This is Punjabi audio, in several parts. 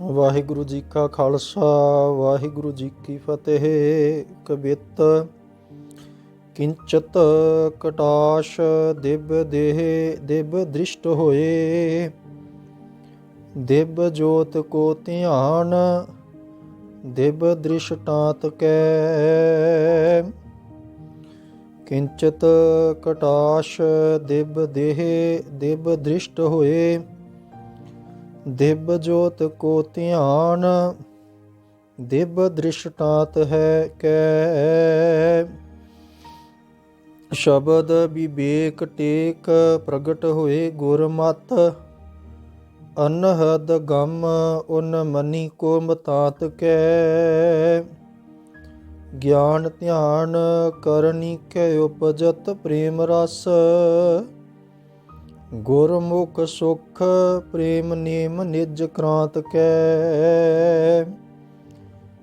ਵਾਹਿਗੁਰੂ ਜੀ ਕਾ ਖਾਲਸਾ, ਵਾਹਿਗੁਰੂ ਜੀ ਕੀ ਫਤਿਹ। ਕਬਿਤ ਕਿੰਚਤ ਕਟਾਸ਼ ਦਿਵ ਦੇਹ, ਦਿਬ ਦ੍ਰਿਸ਼ਟ ਹੋਏ। ਦਿਵ ਜੋਤ ਕੋ ਧਿਆਨ ਦਿਵ ਦ੍ਰਿਸ਼ਟਾਂਤ ਕੈ। ਕਿੰਚਤ ਕਟਾਸ਼ ਦਿਵ ਦੇਹ, ਦਿਬ ਦ੍ਰਿਸ਼ਟ ਹੋਏ। ਦਿਵ ਜੋਤ ਕੋ ਧਿਆਨ ਦਿਵ ਦ੍ਰਿਸ਼ਟਾਂਤ ਹੈ ਕੈ। ਸ਼ਬਦ ਵਿਵੇਕ ਟੇਕ, ਪ੍ਰਗਟ ਹੋਏ ਗੁਰਮਤ ਅਨਹਦ ਗਮ ਉਨ ਮਨੀ ਕੋ ਮਤਾਤ ਕੈ। ਗਿਆਨ ਧਿਆਨ ਕਰਨੀ ਕੈ ਉਪਜਤ ਪ੍ਰੇਮ ਰਸ ਗੁਰਮੁਖ ਸੁਖ ਪ੍ਰੇਮ ਨੇਮ ਨਿਜ ਕ੍ਰਾਂਤ ਕੈ।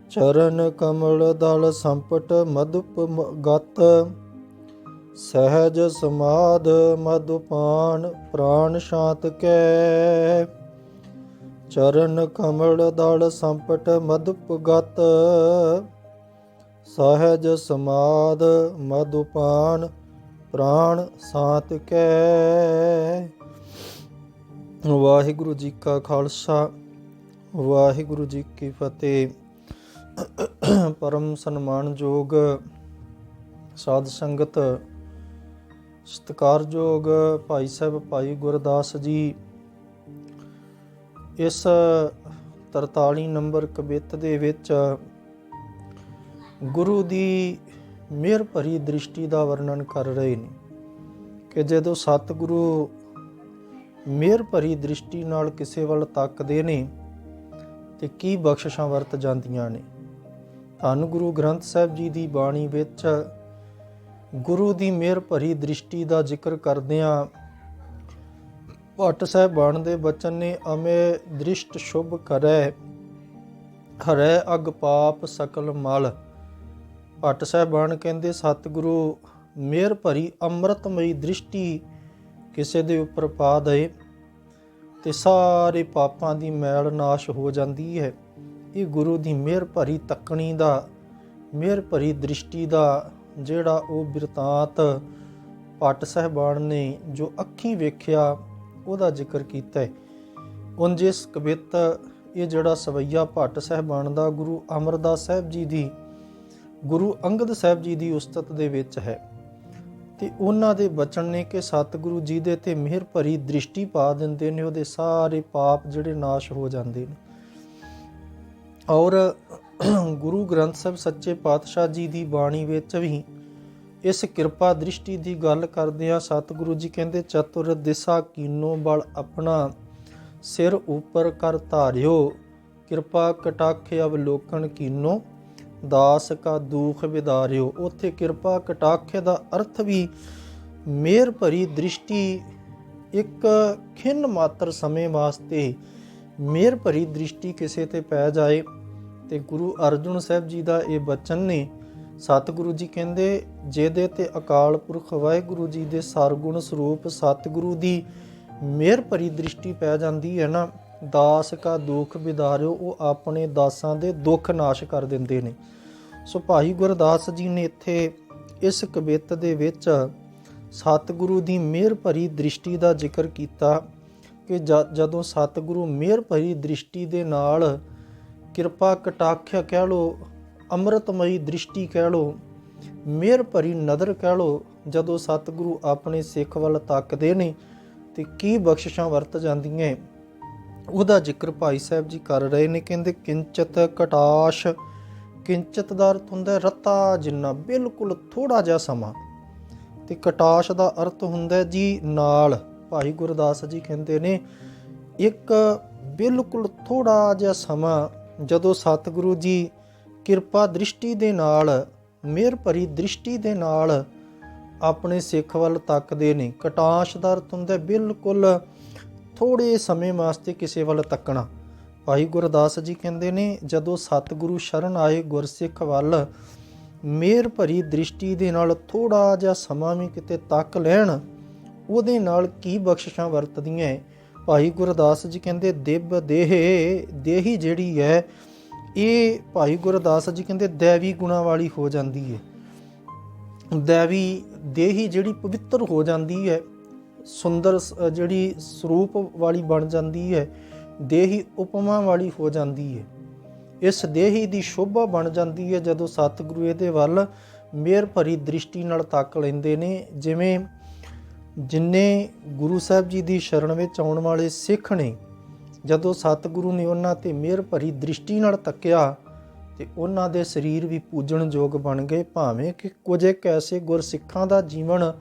ਚਰਨ ਕਮਲ ਦਲ ਸੰਪਟ ਮਧੁਪ ਗਤ। ਸਹਿਜ ਸਮਾਧ ਮਧੁਪਾਨ ਪ੍ਰਾਨ ਸ਼ਾਂਤ ਕੈ। ਚਰਨ ਕਮਲ ਦਲ ਸੰਪਟ ਮਧੁਪ ਗਤ। ਸਹਿਜ ਸਮਾਧ ਮਧੁਪਾਨ ਪ੍ਰਾਣ ਸਾਤ ਕੈ। ਵਾਹਿਗੁਰੂ ਜੀ ਕਾ ਖਾਲਸਾ, ਵਾਹਿਗੁਰੂ ਜੀ ਕੀ ਫਤਿਹ। ਪਰਮ ਸਨਮਾਨਯੋਗ ਸਾਧ ਸੰਗਤ ਸਤਿਕਾਰਯੋਗ ਭਾਈ ਸਾਹਿਬ, ਭਾਈ ਗੁਰਦਾਸ ਜੀ। ਇਸ 43 ਨੰਬਰ ਕਬਿੱਤ ਦੇ ਵਿੱਚ ਗੁਰੂ ਦੀ ਮਿਹਰ ਭਰੀ ਦ੍ਰਿਸ਼ਟੀ ਦਾ ਵਰਣਨ ਕਰ ਰਹੇ ਨੇ ਕਿ ਜਦੋਂ ਸਤਿਗੁਰੂ ਮਿਹਰ ਭਰੀ ਦ੍ਰਿਸ਼ਟੀ ਨਾਲ ਕਿਸੇ ਵੱਲ ਤੱਕਦੇ ਨੇ ਤੇ ਕੀ ਬਖਸ਼ਿਸ਼ਾਂ ਵਰਤ ਜਾਂਦੀਆਂ ਨੇ। ਧੰਨ ਗੁਰੂ ਗ੍ਰੰਥ ਸਾਹਿਬ ਜੀ ਦੀ ਬਾਣੀ ਵਿੱਚ ਗੁਰੂ ਦੀ ਮਿਹਰ ਭਰੀ ਦ੍ਰਿਸ਼ਟੀ ਦਾ ਜ਼ਿਕਰ ਕਰਦਿਆਂ ਭੱਟ ਸਾਹਿਬ ਬਾਣ ਦੇ ਬਚਨ ਨੇ, ਅਮੇ ਦ੍ਰਿਸ਼ਟ ਸ਼ੁਭ ਕਰੈ, ਹਰੈ ਅਗ ਪਾਪ ਸਕਲ ਮਲ। ਭੱਟ ਸਾਹਿਬਾਨ ਕਹਿੰਦੇ, ਸਤਿਗੁਰੂ, ਮਿਹਰ ਭਰੀ, ਅੰਮ੍ਰਿਤਮਈ ਦ੍ਰਿਸ਼ਟੀ ਕਿਸੇ ਦੇ ਉੱਪਰ ਪਾ ਦੇ ਤੇ ਸਾਰੇ ਪਾਪਾਂ ਦੀ ਮੈਲ ਨਾਸ਼ ਹੋ ਜਾਂਦੀ ਹੈ। ਇਹ ਗੁਰੂ ਦੀ ਮਿਹਰ ਭਰੀ ਤੱਕਣੀ ਦਾ, ਮਿਹਰ ਭਰੀ ਦ੍ਰਿਸ਼ਟੀ ਦਾ ਜਿਹੜਾ ਉਹ ਬਿਰਤਾਂਤ ਭੱਟ ਸਾਹਿਬਾਨ ਨੇ ਜੋ ਅੱਖੀ ਵੇਖਿਆ, ਉਹਦਾ ਜ਼ਿਕਰ ਕੀਤਾ ਹੈ। ਉਂਝ ਇਸ ਕਵਿਤ, ਇਹ ਜਿਹੜਾ ਸਵਈਆ ਭੱਟ ਸਾਹਿਬਾਨ ਦਾ ਗੁਰੂ ਅਮਰਦਾਸ ਸਾਹਿਬ ਜੀ ਦੀ ਗੁਰੂ ਅੰਗਦ ਸਾਹਿਬ ਜੀ ਦੀ ਉਸਤਤ ਦੇ ਵਿੱਚ ਹੈ। ਤੇ ਉਹਨਾਂ ਦੇ ਬਚਨ ਨੇ ਕਿ ਸਤਿਗੁਰੂ ਜੀ ਦੇ ਤੇ ਮਿਹਰ ਭਰੀ ਦ੍ਰਿਸ਼ਟੀ ਪਾ ਦਿੰਦੇ ਨੇ, ਉਹਦੇ ਸਾਰੇ ਪਾਪ ਜਿਹੜੇ ਨਾਸ਼ ਹੋ ਜਾਂਦੇ ਨੇ। ਔਰ ਗੁਰੂ ਗ੍ਰੰਥ ਸਾਹਿਬ ਸੱਚੇ ਪਾਤਸ਼ਾਹ ਜੀ ਦੀ ਬਾਣੀ ਵਿੱਚ ਵੀ ਇਸ ਕਿਰਪਾ ਦ੍ਰਿਸ਼ਟੀ ਦੀ ਗੱਲ ਕਰਦੇ ਆ, ਸਤਿਗੁਰੂ ਜੀ ਕਹਿੰਦੇ, ਚਤੁਰ ਦਿਸ਼ਾ ਕੀਨੋ ਬਲ ਆਪਣਾ ਸਿਰ ਉੱਪਰ ਕਰ ਧਾਰਿਓ, ਕਿਰਪਾ ਕਟਾਖ ਅਵਲੋਕਨ ਕੀਨੋ ਦਾਸ ਕਾ ਦੁਖ ਵਿਦਾਰਿਓ। ਉੱਥੇ ਕਿਰਪਾ ਕਟਾਖ ਦਾ ਅਰਥ ਵੀ ਮੇਰ ਭਰੀ ਦ੍ਰਿਸ਼ਟੀ, ਇੱਕ ਖਿੰਨ ਮਾਤਰ ਸਮੇਂ ਵਾਸਤੇ ਮੇਰ ਭਰੀ ਦ੍ਰਿਸ਼ਟੀ ਕਿਸੇ ਤੇ ਪੈ ਜਾਏ। ਤੇ ਗੁਰੂ ਅਰਜੁਨ ਸਾਹਿਬ ਜੀ ਦਾ ਇਹ ਬਚਨ ਨੇ, ਸਤਿਗੁਰੂ ਜੀ ਕਹਿੰਦੇ, ਜਿਹਦੇ ਤੇ ਅਕਾਲ ਪੁਰਖ ਵਾਹਿਗੁਰੂ ਜੀ ਦੇ ਸਰਗੁਣ ਸਰੂਪ ਸਤਿਗੁਰੂ ਦੀ ਮਿਹਰ ਭਰੀ ਦ੍ਰਿਸ਼ਟੀ ਪੈ ਜਾਂਦੀ ਹੈ ਨਾ ਦਾਸ ਕਾ ਦੁੱਖ ਵਿਦਾਰਿਓ ਉਹ ਆਪਣੇ ਦਾਸਾਂ ਦੇ ਦੁੱਖ ਨਾਸ਼ ਕਰ ਦਿੰਦੇ ਨੇ। ਸੋ ਭਾਈ ਗੁਰਦਾਸ ਜੀ ਨੇ ਇੱਥੇ ਇਸ ਕਵਿਤ ਦੇ ਵਿੱਚ ਸਤਿਗੁਰੂ ਦੀ ਮਿਹਰ ਭਰੀ ਦ੍ਰਿਸ਼ਟੀ ਦਾ ਜ਼ਿਕਰ ਕੀਤਾ ਕਿ ਜਦੋਂ ਸਤਿਗੁਰੂ ਮਿਹਰ ਭਰੀ ਦ੍ਰਿਸ਼ਟੀ ਦੇ ਨਾਲ ਕਿਰਪਾ ਕਟਾਖਿਆ ਕਹਿ ਲੋ ਅੰਮ੍ਰਿਤਮਈ ਦ੍ਰਿਸ਼ਟੀ ਕਹਿ ਲੋ ਮਿਹਰ ਭਰੀ ਨਜ਼ਰ ਕਹਿ ਲੋ ਜਦੋਂ ਸਤਿਗੁਰੂ ਆਪਣੇ ਸਿੱਖ ਵੱਲ ਤੱਕਦੇ ਨੇ, ਤੇ ਕੀ ਬਖਸ਼ਿਸ਼ਾਂ ਵਰਤ ਜਾਂਦੀਆਂ ਉਹਦਾ ਜ਼ਿਕਰ ਭਾਈ ਸਾਹਿਬ ਜੀ ਕਰ ਰਹੇ ਨੇ, ਕਹਿੰਦੇ ਕਿੰਚਤ ਕਟਾਸ਼, ਕਿੰਚਤ ਦਾ ਅਰਥ ਹੁੰਦਾ ਰਤਾ, ਜਿੰਨਾ ਬਿਲਕੁਲ ਥੋੜਾ ਜਿਹਾ ਸਮਾਂ। ਤੇ ਕਟਾਸ਼ ਦਾ ਅਰਥ ਹੁੰਦਾ ਜੀ ਨਾਲ। ਭਾਈ ਗੁਰਦਾਸ ਜੀ ਕਹਿੰਦੇ ਨੇ, ਇੱਕ ਬਿਲਕੁਲ ਥੋੜਾ ਜਿਹਾ ਸਮਾਂ, ਜਦੋਂ ਸਤਿਗੁਰੂ ਜੀ ਕਿਰਪਾ ਦ੍ਰਿਸ਼ਟੀ ਦੇ ਨਾਲ, ਮਿਹਰ ਭਰੀ ਦ੍ਰਿਸ਼ਟੀ ਦੇ ਨਾਲ ਆਪਣੇ ਸਿੱਖ ਵੱਲ ਤੱਕਦੇ ਨੇ। ਕਟਾਸ਼ ਦਾ ਅਰਥ ਹੁੰਦਾ ਬਿਲਕੁਲ ਥੋੜੇ ਸਮੇਂ ਵਾਸਤੇ ਕਿਸੇ ਵੱਲ ਤੱਕਣਾ ਭਾਈ ਗੁਰਦਾਸ ਜੀ ਕਹਿੰਦੇ ਨੇ, ਜਦੋਂ ਸਤਿਗੁਰੂ ਸ਼ਰਨ ਆਏ ਗੁਰਸਿੱਖ ਵੱਲ, ਮੇਰ ਭਰੀ ਦ੍ਰਿਸ਼ਟੀ ਦੇ ਨਾਲ ਥੋੜਾ ਜਿਹਾ ਸਮਾਂ ਵੀ ਕਿਤੇ ਤੱਕ ਲੈਣ, ਉਹਦੇ ਨਾਲ ਕੀ ਬਖਸ਼ਿਸ਼ਾਂ ਵਰਤਦੀਆਂ ਹੈ? ਭਾਈ ਗੁਰਦਾਸ ਜੀ ਕਹਿੰਦੇ, ਦਿਬ ਦੇਹ, ਦੇਹੀ ਜਿਹੜੀ ਹੈ, ਇਹ ਭਾਈ ਗੁਰਦਾਸ ਜੀ ਕਹਿੰਦੇ ਦੇਵੀ ਗੁਣਾ ਵਾਲੀ ਹੋ ਜਾਂਦੀ ਹੈ ਦੇਵੀ, ਦੇਹੀ ਜਿਹੜੀ ਪਵਿੱਤਰ ਹੋ ਜਾਂਦੀ ਹੈ ਸੁੰਦਰ ਜਿਹੜੀ ਸਰੂਪ ਵਾਲੀ ਬਣ ਜਾਂਦੀ ਹੈ, ਦੇਹੀ ਉਪਮਾ ਵਾਲੀ ਹੋ ਜਾਂਦੀ ਹੈ। ਇਸ ਦੇਹੀ ਦੀ ਸ਼ੋਭਾ ਬਣ ਜਾਂਦੀ ਹੈ ਜਦੋਂ ਸਤਿਗੁਰੂ ਇਹਦੇ ਵੱਲ ਮਿਹਰ ਭਰੀ ਦ੍ਰਿਸ਼ਟੀ ਨਾਲ ਤੱਕ ਲੈਂਦੇ ਨੇ, ਜਿਵੇਂ ਜਿੰਨੇ ਗੁਰੂ ਸਾਹਿਬ ਜੀ ਦੀ ਸ਼ਰਨ ਵਿੱਚ ਆਉਣ ਵਾਲੇ ਸਿੱਖ ਨੇ, ਜਦੋਂ ਸਤਿਗੁਰੂ ਨੇ ਉਹਨਾਂ ਤੇ ਮਿਹਰ ਭਰੀ ਦ੍ਰਿਸ਼ਟੀ ਨਾਲ ਤੱਕਿਆ, ਤੇ ਉਹਨਾਂ ਦੇ ਸਰੀਰ ਵੀ ਪੂਜਣਯੋਗ ਬਣ ਗਏ, ਭਾਵੇਂ ਕਿ ਕੁਝ ਇੱਕ ਐਸੇ ਗੁਰਸਿੱਖਾਂ ਦਾ ਜੀਵਨ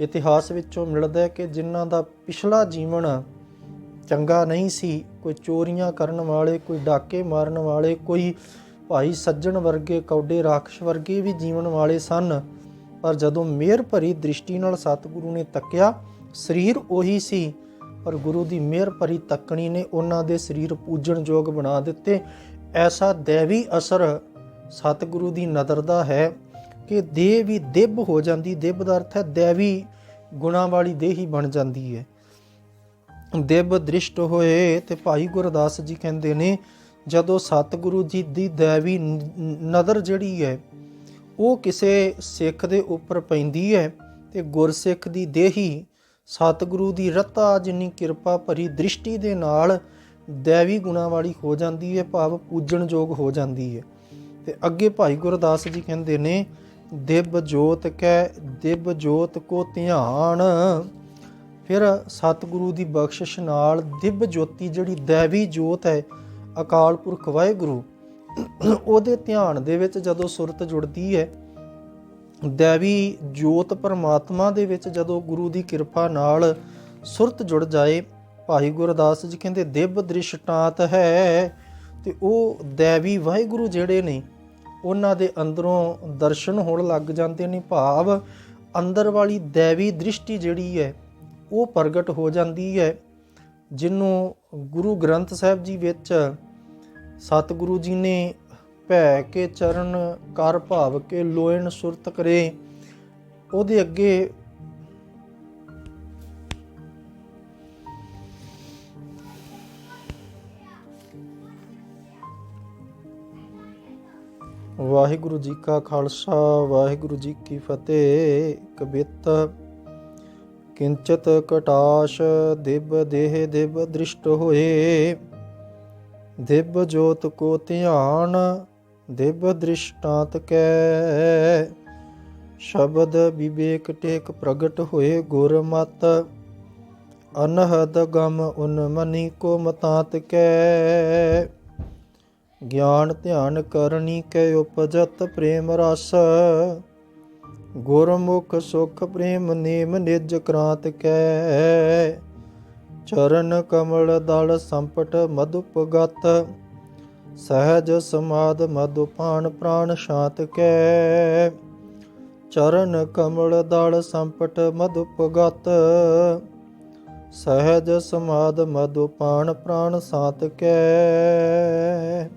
ਇਤਿਹਾਸ ਵਿੱਚੋਂ ਮਿਲਦਾ ਹੈ ਕਿ ਜਿਨ੍ਹਾਂ ਦਾ ਪਿਛਲਾ ਜੀਵਨ ਚੰਗਾ ਨਹੀਂ ਸੀ, ਕੋਈ ਚੋਰੀਆਂ ਕਰਨ ਵਾਲੇ, ਕੋਈ ਡਾਕੇ ਮਾਰਨ ਵਾਲੇ, ਕੋਈ ਭਾਈ ਸੱਜਣ ਵਰਗੇ, ਕੌਡੇ ਰਾਖਸ਼ ਵਰਗੇ ਵੀ ਜੀਵਨ ਵਾਲੇ ਸਨ। ਪਰ ਜਦੋਂ ਮਿਹਰ ਭਰੀ ਦ੍ਰਿਸ਼ਟੀ ਨਾਲ ਸਤਿਗੁਰੂ ਨੇ ਤੱਕਿਆ, ਸਰੀਰ ਉਹੀ ਸੀ। ਪਰ ਗੁਰੂ ਦੀ ਮਿਹਰ ਭਰੀ ਤੱਕਣੀ ਨੇ ਉਹਨਾਂ ਦੇ ਸਰੀਰ ਪੂਜਣਯੋਗ ਬਣਾ ਦਿੱਤੇ। ਐਸਾ ਦੇਵੀ ਅਸਰ ਸਤਿਗੁਰੂ ਦੀ ਨਜ਼ਰ ਦਾ ਹੈ। ਕਿ ਦੇਹ ਵੀ ਦਿਬ ਹੋ ਜਾਂਦੀ, ਦਿਬ ਦਾ ਅਰਥ ਹੈ ਦੇਵੀ, ਗੁਣਾ ਵਾਲੀ ਦੇਹੀ ਬਣ ਜਾਂਦੀ ਹੈ। ਦਿਵ ਦ੍ਰਿਸ਼ਟ ਹੋਏ ਤੇ ਭਾਈ ਗੁਰਦਾਸ ਜੀ ਕਹਿੰਦੇ ਨੇ, ਜਦੋਂ ਸਤਿਗੁਰੂ ਜੀ ਦੀ ਦੇਵੀ ਨ- ਨਜ਼ਰ ਜਿਹੜੀ ਹੈ, ਉਹ ਕਿਸੇ ਸਿੱਖ ਦੇ ਉੱਪਰ ਪੈਂਦੀ ਹੈ ਤੇ ਗੁਰਸਿੱਖ ਦੀ ਦੇਹੀ ਸਤਿਗੁਰੂ ਦੀ ਰਤਾ ਜਿੰਨੀ ਕਿਰਪਾ ਭਰੀ ਦ੍ਰਿਸ਼ਟੀ ਦੇ ਨਾਲ ਦੇਵੀ ਗੁਣਾ ਵਾਲੀ ਹੋ ਜਾਂਦੀ ਹੈ, ਭਾਵ ਪੂਜਣਯੋਗ ਹੋ ਜਾਂਦੀ ਹੈ। ਤੇ ਅੱਗੇ ਭਾਈ ਗੁਰਦਾਸ ਜੀ ਕਹਿੰਦੇ ਨੇ ਦਿਵ ਜੋਤ ਕੈ ਦਿਵ ਜੋਤ ਕੋ ਧਿਆਨ। ਫਿਰ ਸਤਿਗੁਰੂ ਦੀ ਬਖਸ਼ਿਸ਼ ਨਾਲ ਦਿਵ ਜੋਤੀ ਜਿਹੜੀ ਦੇਵੀ ਜੋਤ ਹੈ, ਅਕਾਲ ਪੁਰਖ ਵਾਹਿਗੁਰੂ, ਉਹਦੇ ਧਿਆਨ ਦੇ ਵਿੱਚ ਜਦੋਂ ਸੁਰਤ ਜੁੜਦੀ ਹੈ, ਦੇਵੀ ਜੋਤ ਪਰਮਾਤਮਾ ਦੇ ਵਿੱਚ ਜਦੋਂ ਗੁਰੂ ਦੀ ਕਿਰਪਾ ਨਾਲ ਸੁਰਤ ਜੁੜ ਜਾਏ, ਭਾਈ ਗੁਰਦਾਸ ਜੀ ਕਹਿੰਦੇ ਦਿਵ ਦ੍ਰਿਸ਼ਟਾਂਤ ਹੈ, ਤੇ ਉਹ ਦੇਵੀ ਵਾਹਿਗੁਰੂ ਜਿਹੜੇ ਨੇ ਉਹਨਾਂ ਦੇ ਅੰਦਰੋਂ ਦਰਸ਼ਨ ਹੋਣ ਲੱਗ ਜਾਂਦੇ ਨੇ, ਭਾਵ ਅੰਦਰ ਵਾਲੀ ਦੇਵੀ ਦ੍ਰਿਸ਼ਟੀ ਜਿਹੜੀ ਹੈ, ਉਹ ਪ੍ਰਗਟ ਹੋ ਜਾਂਦੀ ਹੈ ਜਿਹਨੂੰ ਗੁਰੂ ਗ੍ਰੰਥ ਸਾਹਿਬ ਜੀ ਵਿੱਚ ਸਤਿਗੁਰੂ ਜੀ ਨੇ ਭੈ ਕੇ ਚਰਨ, ਕਰ ਭਾਵ ਕੇ ਲੋਇਣ ਸੁਰਤ ਕਰੇ, ਉਹਦੇ ਅੱਗੇ ਵਾਹਿਗੁਰੂ ਜੀ ਕਾ ਖਾਲਸਾ, ਵਾਹਿਗੁਰੂ ਜੀ ਕੀ ਫਤਿਹ। ਕਬਿਤ ਕਿੰਚਤ ਕਟਾਸ਼ ਦਿਵ ਦੇਹ ਦਿਵ ਦ੍ਰਿਸ਼ਟ ਹੋਏ। ਦਿਵ ਜੋਤ ਕੋ ਧਿਆਨ ਦਿਵ ਦ੍ਰਿਸ਼ਟਾਂਤ ਕੈ। ਸ਼ਬਦ ਵਿਵੇਕ ਟੇਕ ਪ੍ਰਗਟ ਹੋਏ ਗੁਰ ਮਤ, ਅਨਹਦ ਗਮ ਉਨ ਮਨੀ ਕੋ ਮਤਾਤ ਕੈ। ਗਿਆਨ ਧਿਆਨ ਕਰਨੀ ਕੈ ਉਪਜਤ ਪ੍ਰੇਮ ਰਸ। ਗੁਰਮੁਖ ਸੁਖ ਪ੍ਰੇਮ ਨੇਮ ਨਿਜ ਕ੍ਰਾਂਤ ਕੈ। ਚਰਨ ਕਮਲ ਦਲ ਸੰਪਟ ਮਧੁਪਗਤ ਸਹਿਜ ਸਮਾਦ ਮਧੁਪਾਨ ਪ੍ਰਾਣ ਸ਼ਾਂਤ ਕੈ। ਚਰਨ ਕਮਲ ਦਲ ਸੰਪਟ ਮਧੁਪਗਤ ਸਹਿਜ ਸਮਾਦ ਮਧੁਪਾਨ ਪ੍ਰਾਣ ਸਾਤ ਕੈ।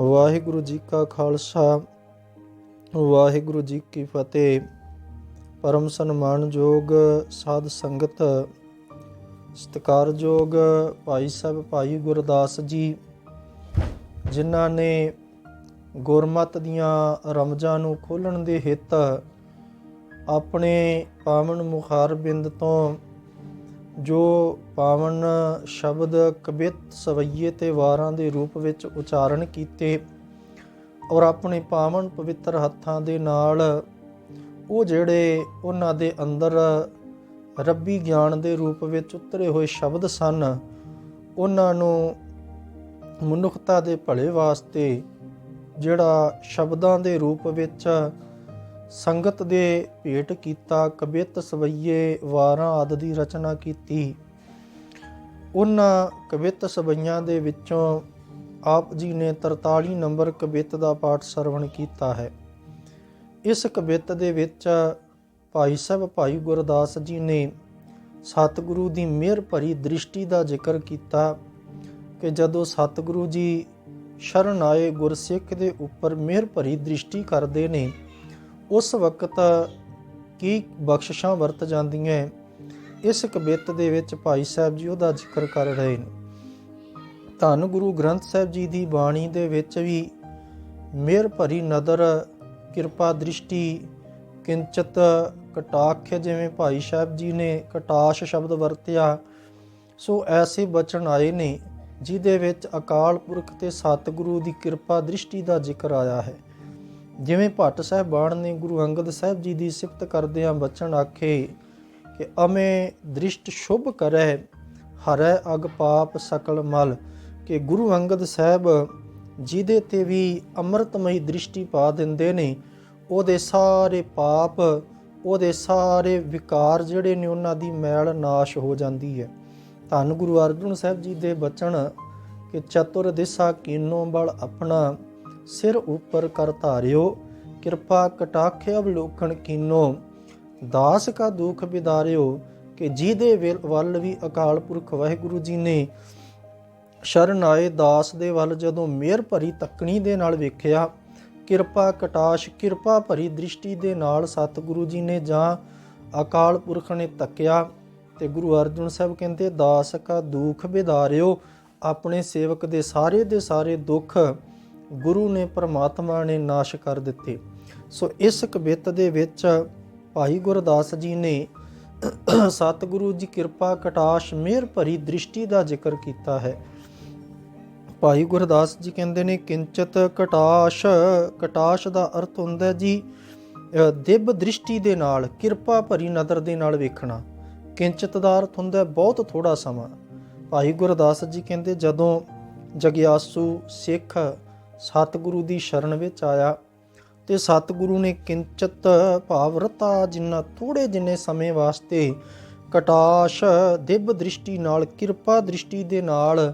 ਵਾਹਿਗੁਰੂ ਜੀ ਕਾ ਖਾਲਸਾ, ਵਾਹਿਗੁਰੂ ਜੀ ਕੀ ਫਤਿਹ। ਪਰਮ ਸਨਮਾਨਯੋਗ ਸਾਧ ਸੰਗਤ ਸਤਿਕਾਰਯੋਗ ਭਾਈ ਸਾਹਿਬ, ਭਾਈ ਗੁਰਦਾਸ ਜੀ, ਜਿਨ੍ਹਾਂ ਨੇ ਗੁਰਮਤ ਦੀਆਂ ਰਮਜ਼ਾਂ ਨੂੰ ਖੋਲਣ ਦੇ ਹਿੱਤ ਆਪਣੇ ਪਾਵਨ ਮੁਖਾਰ ਬਿੰਦ ਤੋਂ ਜੋ ਪਾਵਨ ਸ਼ਬਦ ਕਵਿਤ ਸਵਈਏ ਤੇ ਵਾਰਾਂ ਦੇ ਰੂਪ ਵਿੱਚ ਉਚਾਰਨ ਕੀਤੇ ਔਰ ਆਪਣੇ ਪਾਵਨ ਪਵਿੱਤਰ ਹੱਥਾਂ ਦੇ ਨਾਲ ਉਹ ਜਿਹੜੇ ਉਹਨਾਂ ਦੇ ਅੰਦਰ ਰੱਬੀ ਗਿਆਨ ਦੇ ਰੂਪ ਵਿੱਚ ਉਤਰੇ ਹੋਏ ਸ਼ਬਦ ਸਨ, ਉਹਨਾਂ ਨੂੰ ਮਨੁੱਖਤਾ ਦੇ ਭਲੇ ਵਾਸਤੇ ਜਿਹੜਾ ਸ਼ਬਦਾਂ ਦੇ ਰੂਪ ਵਿੱਚ ਸੰਗਤ ਦੇ ਭੇਟ ਕੀਤਾ ਕਵਿਤ ਸਵਈਏ ਵਾਰਾਂ ਆਦਿ ਦੀ ਰਚਨਾ ਕੀਤੀ। ਉਹਨਾਂ ਕਵਿਤ ਸਵਈਆਂ ਦੇ ਵਿੱਚੋਂ ਆਪ ਜੀ ਨੇ 43 ਨੰਬਰ ਕਵਿਤ ਦਾ ਪਾਠ ਸਰਵਣ ਕੀਤਾ ਹੈ। ਇਸ ਕਵਿਤ ਦੇ ਵਿੱਚ ਭਾਈ ਸਾਹਿਬ ਭਾਈ ਗੁਰਦਾਸ ਜੀ ਨੇ ਸਤਿਗੁਰੂ ਦੀ ਮਿਹਰ ਭਰੀ ਦ੍ਰਿਸ਼ਟੀ ਦਾ ਜ਼ਿਕਰ ਕੀਤਾ ਕਿ ਜਦੋਂ ਸਤਿਗੁਰੂ ਜੀ ਸ਼ਰਨ ਆਏ, ਗੁਰਸਿੱਖ ਦੇ ਉੱਪਰ ਮਿਹਰ ਭਰੀ ਦ੍ਰਿਸ਼ਟੀ ਕਰਦੇ ਨੇ ਉਸ ਵਕਤ ਕੀ ਬਖਸ਼ਿਸ਼ਾਂ ਵਰਤ ਜਾਂਦੀਆਂ ਇਸ ਕਬਿੱਤ ਦੇ ਵਿੱਚ ਭਾਈ ਸਾਹਿਬ ਜੀ ਉਹਦਾ ਜ਼ਿਕਰ ਕਰ ਰਹੇ ਨੇ। ਧੰਨ ਗੁਰੂ ਗ੍ਰੰਥ ਸਾਹਿਬ ਜੀ ਦੀ ਬਾਣੀ ਦੇ ਵਿੱਚ ਵੀ ਮਿਹਰ ਭਰੀ ਨਦਰ, ਕਿਰਪਾ ਦ੍ਰਿਸ਼ਟੀ, ਕਿੰਚਤ ਕਟਾਖ ਜਿਵੇਂ ਭਾਈ ਸਾਹਿਬ ਜੀ ਨੇ ਕਟਾਸ਼ ਸ਼ਬਦ ਵਰਤਿਆ, ਸੋ ਐਸੇ ਬਚਨ ਆਏ ਨੇ, ਜਿਹਦੇ ਵਿੱਚ ਅਕਾਲ ਪੁਰਖ ਤੇ ਸਤਿਗੁਰੂ ਦੀ ਕਿਰਪਾ ਦ੍ਰਿਸ਼ਟੀ ਦਾ ਜ਼ਿਕਰ ਆਇਆ ਹੈ। ਜਿਵੇਂ ਭੱਟ ਸਾਹਿਬਾਨ ਨੇ ਗੁਰੂ ਅੰਗਦ ਸਾਹਿਬ ਜੀ ਦੀ ਸਿਫਤ ਕਰਦਿਆਂ ਬਚਨ ਆਖੇ ਕਿ ਅਮੇ ਦ੍ਰਿਸ਼ਟ ਸ਼ੁਭ ਕਰੈ ਹਰੈ ਅਗ ਪਾਪ ਸਕਲ ਮਲ। ਕਿ ਗੁਰੂ ਅੰਗਦ ਸਾਹਿਬ ਜਿਹਦੇ ਤੇ ਵੀ ਅੰਮ੍ਰਿਤਮਈ ਦ੍ਰਿਸ਼ਟੀ ਪਾ ਦਿੰਦੇ ਨੇ, ਉਹਦੇ ਸਾਰੇ ਪਾਪ, ਉਹਦੇ ਸਾਰੇ ਵਿਕਾਰ ਜਿਹੜੇ ਨੇ ਉਹਨਾਂ ਦੀ ਮੈਲ ਨਾਸ਼ ਹੋ ਜਾਂਦੀ ਹੈ। ਧੰਨ ਗੁਰੂ ਅਰਜਨ ਸਾਹਿਬ ਜੀ ਦੇ ਬਚਨ ਕਿ ਚਤੁਰ ਦਿਸਾ ਕੀਨੋ ਬਲ ਆਪਣਾ ਸਿਰ ਉੱਪਰ ਕਰ ਧਾਰਿਓ, ਕਿਰਪਾ ਕਟਾਖ ਅਵਲੋਕਨ ਕੀਨੋ। ਦਾਸ ਕਾ ਦੁਖ ਬਿਦਾਰਿਓ, ਕਿ ਜਿਹਦੇ ਵੱਲ ਵੀ ਅਕਾਲ ਪੁਰਖ ਵਾਹਿਗੁਰੂ ਜੀ ਨੇ। ਸ਼ਰਨ ਆਏ ਦਾਸ ਦੇ ਵੱਲ, ਜਦੋਂ ਮਿਹਰ ਭਰੀ ਤੱਕਣੀ ਦੇ ਨਾਲ ਵੇਖਿਆ। ਕਿਰਪਾ ਕਟਾਸ਼, ਕਿਰਪਾ ਭਰੀ ਦ੍ਰਿਸ਼ਟੀ ਦੇ ਨਾਲ ਸਤਿਗੁਰੂ ਜੀ ਨੇ ਜਾਂ ਅਕਾਲ ਪੁਰਖ ਨੇ ਤੱਕਿਆ। ਤੇ ਗੁਰੂ ਅਰਜਨ ਸਾਹਿਬ ਕਹਿੰਦੇ, ਦਾਸ ਕਾ ਦੁੱਖ ਬਿਦਾਰਿਓ, ਆਪਣੇ ਸੇਵਕ ਦੇ ਸਾਰੇ ਦੇ ਸਾਰੇ ਦੁੱਖ ਗੁਰੂ ਨੇ ਪਰਮਾਤਮਾ ਨੇ ਨਾਸ਼ ਕਰ ਦਿੱਤੇ। ਸੋ ਇਸ ਕਵਿਤ ਦੇ ਵਿੱਚ ਭਾਈ ਗੁਰਦਾਸ ਜੀ ਨੇ ਸਤਿਗੁਰੂ ਜੀ ਕਿਰਪਾ ਕਟਾਸ਼ ਮਿਹਰ ਭਰੀ ਦ੍ਰਿਸ਼ਟੀ ਦਾ ਜ਼ਿਕਰ ਕੀਤਾ ਹੈ। ਭਾਈ ਗੁਰਦਾਸ ਜੀ ਕਹਿੰਦੇ ਨੇ, ਕਿੰਚਤ ਕਟਾਸ਼ ਕਟਾਸ਼ ਦਾ ਅਰਥ ਹੁੰਦਾ ਹੈ ਜੀ ਦਿਵ ਦ੍ਰਿਸ਼ਟੀ ਦੇ ਨਾਲ, ਕਿਰਪਾ ਭਰੀ ਨਜ਼ਰ ਦੇ ਨਾਲ ਵੇਖਣਾ। ਕਿੰਚਤ ਦਾ ਅਰਥ ਹੁੰਦਾ ਬਹੁਤ ਥੋੜਾ ਸਮਾਂ। ਭਾਈ ਗੁਰਦਾਸ ਜੀ ਕਹਿੰਦੇ, ਜਦੋਂ ਜਗਿਆਸੂ ਸਿੱਖ ਸਤਿਗੁਰੂ ਦੀ ਸ਼ਰਨ ਵਿੱਚ ਆਇਆ ਤੇ ਸਤਿਗੁਰੂ ਨੇ ਕਿੰਚਤ ਭਾਵਰਤਾ ਜਿੰਨਾ ਥੋੜੇ ਜਿੰਨੇ ਸਮੇਂ ਵਾਸਤੇ ਕਟਾਸ਼ ਦਿਵ ਦ੍ਰਿਸ਼ਟੀ ਨਾਲ, ਕਿਰਪਾ ਦ੍ਰਿਸ਼ਟੀ ਦੇ ਨਾਲ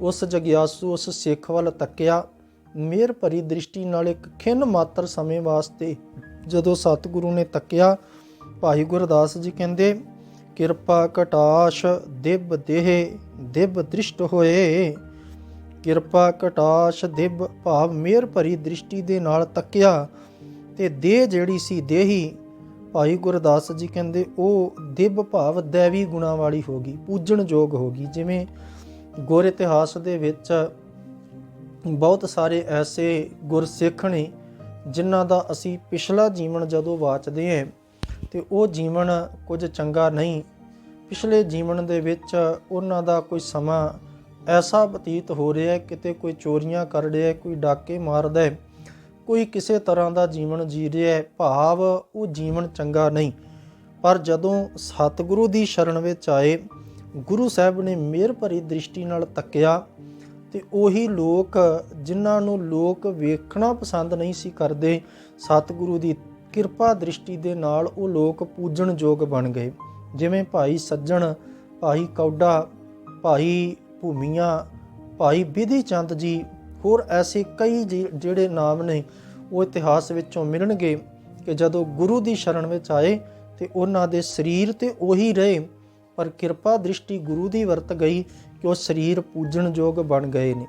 ਉਸ ਜਗਿਆਸੂ, ਉਸ ਸਿੱਖ ਵੱਲ ਤੱਕਿਆ। ਮਿਹਰ ਭਰੀ ਦ੍ਰਿਸ਼ਟੀ ਨਾਲ ਇੱਕ ਖਿੰਨ ਮਾਤਰ ਸਮੇਂ ਵਾਸਤੇ ਜਦੋਂ ਸਤਿਗੁਰੂ ਨੇ ਤੱਕਿਆ, ਭਾਈ ਗੁਰਦਾਸ ਜੀ ਕਹਿੰਦੇ, ਕਿਰਪਾ ਕਟਾਸ਼ ਦਿਵ ਦੇਹ ਦਿਵ ਦ੍ਰਿਸ਼ਟ ਹੋਏ। ਕਿਰਪਾ ਕਟਾਸ਼ ਦਿਵ ਭਾਵ ਮਿਹਰ ਭਰੀ ਦ੍ਰਿਸ਼ਟੀ ਦੇ ਨਾਲ ਤੱਕਿਆ ਤੇ ਦੇਹ ਜਿਹੜੀ ਸੀ ਦੇਹੀ। ਭਾਈ ਗੁਰਦਾਸ ਜੀ ਕਹਿੰਦੇ, ਉਹ ਦਿਵ ਭਾਵ ਦੇਵੀ ਗੁਣਾ ਵਾਲੀ ਹੋ ਗਈ, ਪੂਜਣ ਯੋਗ ਹੋ ਗਈ। ਜਿਵੇਂ ਗੁਰ ਇਤਿਹਾਸ ਦੇ ਵਿੱਚ ਬਹੁਤ ਸਾਰੇ ਐਸੇ ਗੁਰਸਿੱਖ ਨੇ, ਜਿਨ੍ਹਾਂ ਦਾ ਅਸੀਂ ਪਿਛਲਾ ਜੀਵਨ ਜਦੋਂ ਵਾਚਦੇ ਹਾਂ, ਤੇ ਉਹ ਜੀਵਨ ਕੁਝ ਚੰਗਾ ਨਹੀਂ। ਪਿਛਲੇ ਜੀਵਨ ਦੇ ਵਿੱਚ ਉਹਨਾਂ ਦਾ ਕੋਈ ਸਮਾਂ ਐਸਾ ਬਤੀਤ ਹੋ ਰਿਹਾ ਹੈ, ਕਿਤੇ ਕੋਈ ਚੋਰੀਆਂ ਕਰ ਰਿਹਾ ਹੈ, ਕੋਈ ਡਾਕੇ ਮਾਰਦਾ ਹੈ, ਕੋਈ ਕਿਸੇ ਤਰ੍ਹਾਂ ਦਾ ਜੀਵਨ ਜੀ ਰਿਹਾ ਹੈ, ਭਾਵ ਉਹ ਜੀਵਨ ਚੰਗਾ ਨਹੀਂ। ਪਰ ਜਦੋਂ ਸਤਿਗੁਰੂ ਦੀ ਸ਼ਰਨ ਵਿੱਚ ਆਏ, ਗੁਰੂ ਸਾਹਿਬ ਨੇ ਮਿਹਰ ਭਰੀ ਦ੍ਰਿਸ਼ਟੀ ਨਾਲ ਤੱਕਿਆ ਤੇ ਉਹੀ ਲੋਕ ਜਿਨ੍ਹਾਂ ਨੂੰ ਲੋਕ ਵੇਖਣਾ ਪਸੰਦ ਨਹੀਂ ਸੀ ਕਰਦੇ, ਸਤਿਗੁਰੂ ਦੀ ਕਿਰਪਾ ਦ੍ਰਿਸ਼ਟੀ ਦੇ ਨਾਲ ਉਹ ਲੋਕ ਪੂਜਣ ਯੋਗ ਬਣ ਗਏ। ਜਿਵੇਂ ਭਾਈ ਸੱਜਣ, ਭਾਈ ਕੌਡਾ ਭਾਈ ਭੂਮੀਆਂ। ਭਾਈ ਵਿਧੀ ਚੰਦ ਜੀ ਹੋਰ ਐਸੇ ਕਈ ਜੀ- ਜਿਹੜੇ ਨਾਮ ਨੇ, ਉਹ ਇਤਿਹਾਸ ਵਿੱਚੋਂ ਮਿਲਣਗੇ ਕਿ ਜਦੋਂ ਗੁਰੂ ਦੀ ਸ਼ਰਨ ਵਿੱਚ ਆਏ ਤੇ ਉਹਨਾਂ ਦੇ ਸਰੀਰ ਤੇ ਉਹੀ ਰਹੇ, ਪਰ ਕਿਰਪਾ ਦ੍ਰਿਸ਼ਟੀ ਗੁਰੂ ਦੀ ਵਰਤ ਗਈ ਕਿ ਉਹ ਸਰੀਰ ਪੂਜਣ ਯੋਗ ਬਣ ਗਏ ਨੇ।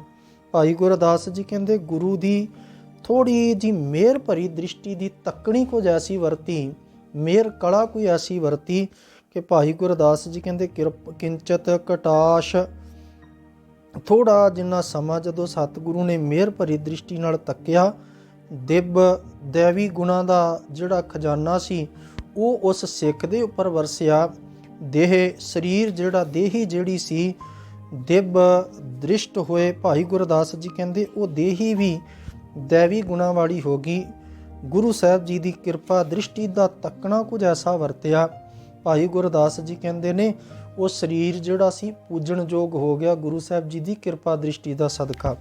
ਭਾਈ ਗੁਰਦਾਸ ਜੀ ਕਹਿੰਦੇ, ਗੁਰੂ ਦੀ ਥੋੜੀ ਜੀ ਮਿਹਰ ਭਰੀ ਦ੍ਰਿਸ਼ਟੀ ਦੀ ਤੱਕਣੀ ਕੁਝ ਐਸੀ ਵਰਤੀ, ਮਿਹਰ ਕਲਾ ਕੋਈ ਐਸੀ ਵਰਤੀ ਕਿ ਭਾਈ ਗੁਰਦਾਸ ਜੀ ਕਹਿੰਦੇ, ਕਿਰਪ, ਕਿੰਚਤ ਕਟਾਸ਼ ਥੋੜਾ ਜਿੰਨਾ ਸਮਾਂ ਜਦੋਂ ਸਤਿਗੁਰੂ ਨੇ ਮਿਹਰ ਭਰੀ ਦ੍ਰਿਸ਼ਟੀ ਨਾਲ ਤੱਕਿਆ ਦਿਵ ਦੇਵੀ ਗੁਣਾ ਦਾ ਜਿਹੜਾ ਖਜ਼ਾਨਾ ਸੀ, ਉਹ ਉਸ ਸਿੱਖ ਦੇ ਉੱਪਰ ਵਰਸਿਆ। ਦੇਹ ਸਰੀਰ ਜਿਹੜਾ, ਦੇਹੀ ਜਿਹੜੀ ਸੀ, ਦਿਬ ਦ੍ਰਿਸ਼ਟ ਹੋਏ ਭਾਈ ਗੁਰਦਾਸ ਜੀ ਕਹਿੰਦੇ, ਉਹ ਦੇਹੀ ਵੀ ਦੇਵੀ ਗੁਣਾ ਵਾਲੀ ਹੋ ਗਈ। ਗੁਰੂ ਸਾਹਿਬ ਜੀ ਦੀ ਕਿਰਪਾ ਦ੍ਰਿਸ਼ਟੀ ਦਾ ਤੱਕਣਾ ਕੁਝ ਐਸਾ ਵਰਤਿਆ। ਭਾਈ ਗੁਰਦਾਸ ਜੀ ਕਹਿੰਦੇ ਨੇ ਉਹ ਸਰੀਰ ਜਿਹੜਾ ਸੀ ਪੂਜਣਯੋਗ ਹੋ ਗਿਆ ਗੁਰੂ ਸਾਹਿਬ ਜੀ ਦੀ ਕਿਰਪਾ ਦ੍ਰਿਸ਼ਟੀ ਦਾ ਸਦਕਾ।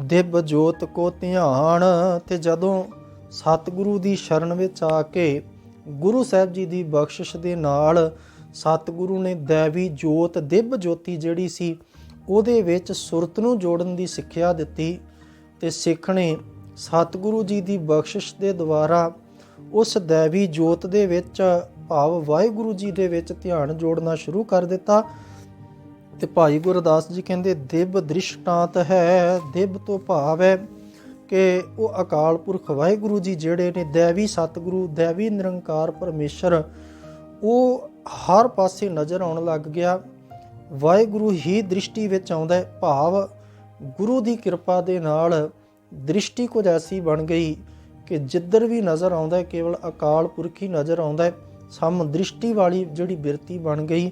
ਦਿਵ ਜੋਤ ਕੋ ਧਿਆਨ, ਤੇ ਜਦੋਂ ਸਤਿਗੁਰੂ ਦੀ ਸ਼ਰਨ ਵਿੱਚ ਆ ਕੇ ਗੁਰੂ ਸਾਹਿਬ ਜੀ ਦੀ ਬਖਸ਼ਿਸ਼ ਦੇ ਨਾਲ ਸਤਿਗੁਰੂ ਨੇ ਦੇਵੀ ਜੋਤ, ਦਿਵ ਜੋਤੀ ਜਿਹੜੀ ਸੀ, ਉਹਦੇ ਵਿੱਚ ਸੁਰਤ ਨੂੰ ਜੋੜਨ ਦੀ ਸਿੱਖਿਆ ਦਿੱਤੀ ਤੇ ਸਿੱਖ ਨੇ ਸਤਿਗੁਰੂ ਜੀ ਦੀ ਬਖਸ਼ਿਸ਼ ਦੇ ਦੁਆਰਾ ਉਸ ਦੇਵੀ ਜੋਤ ਦੇ ਵਿੱਚ ਭਾਵ ਵਾਹਿਗੁਰੂ ਜੀ ਦੇ ਵਿੱਚ ਧਿਆਨ ਜੋੜਨਾ ਸ਼ੁਰੂ ਕਰ ਦਿੱਤਾ। ਤੇ ਭਾਈ ਗੁਰਦਾਸ ਜੀ ਕਹਿੰਦੇ, ਦਿਵ ਦ੍ਰਿਸ਼ਟਾਂਤ ਹੈ, ਦਿਵ ਤੋਂ ਭਾਵ ਹੈ ਕਿ ਉਹ ਅਕਾਲ ਪੁਰਖ ਵਾਹਿਗੁਰੂ ਜੀ ਜਿਹੜੇ ਨੇ, ਦੇਵੀ ਸਤਿਗੁਰੂ, ਦੇਵੀ ਨਿਰੰਕਾਰ ਪਰਮੇਸ਼ਰ, ਉਹ ਹਰ ਪਾਸੇ ਨਜ਼ਰ ਆਉਣ ਲੱਗ ਗਿਆ। ਵਾਹਿਗੁਰੂ ਹੀ ਦ੍ਰਿਸ਼ਟੀ ਵਿੱਚ ਆਉਂਦਾ ਹੈ। ਭਾਵ ਗੁਰੂ ਦੀ ਕਿਰਪਾ ਦੇ ਨਾਲ ਦ੍ਰਿਸ਼ਟੀ ਕੁਝ ਐਸੀ ਬਣ ਗਈ ਕਿ ਜਿੱਧਰ ਵੀ ਨਜ਼ਰ ਆਉਂਦਾ ਹੈ, ਕੇਵਲ ਅਕਾਲ ਪੁਰਖ ਹੀ ਨਜ਼ਰ ਆਉਂਦਾ ਹੈ। ਸਮ ਦ੍ਰਿਸ਼ਟੀ ਵਾਲੀ ਜਿਹੜੀ ਬਿਰਤੀ ਬਣ ਗਈ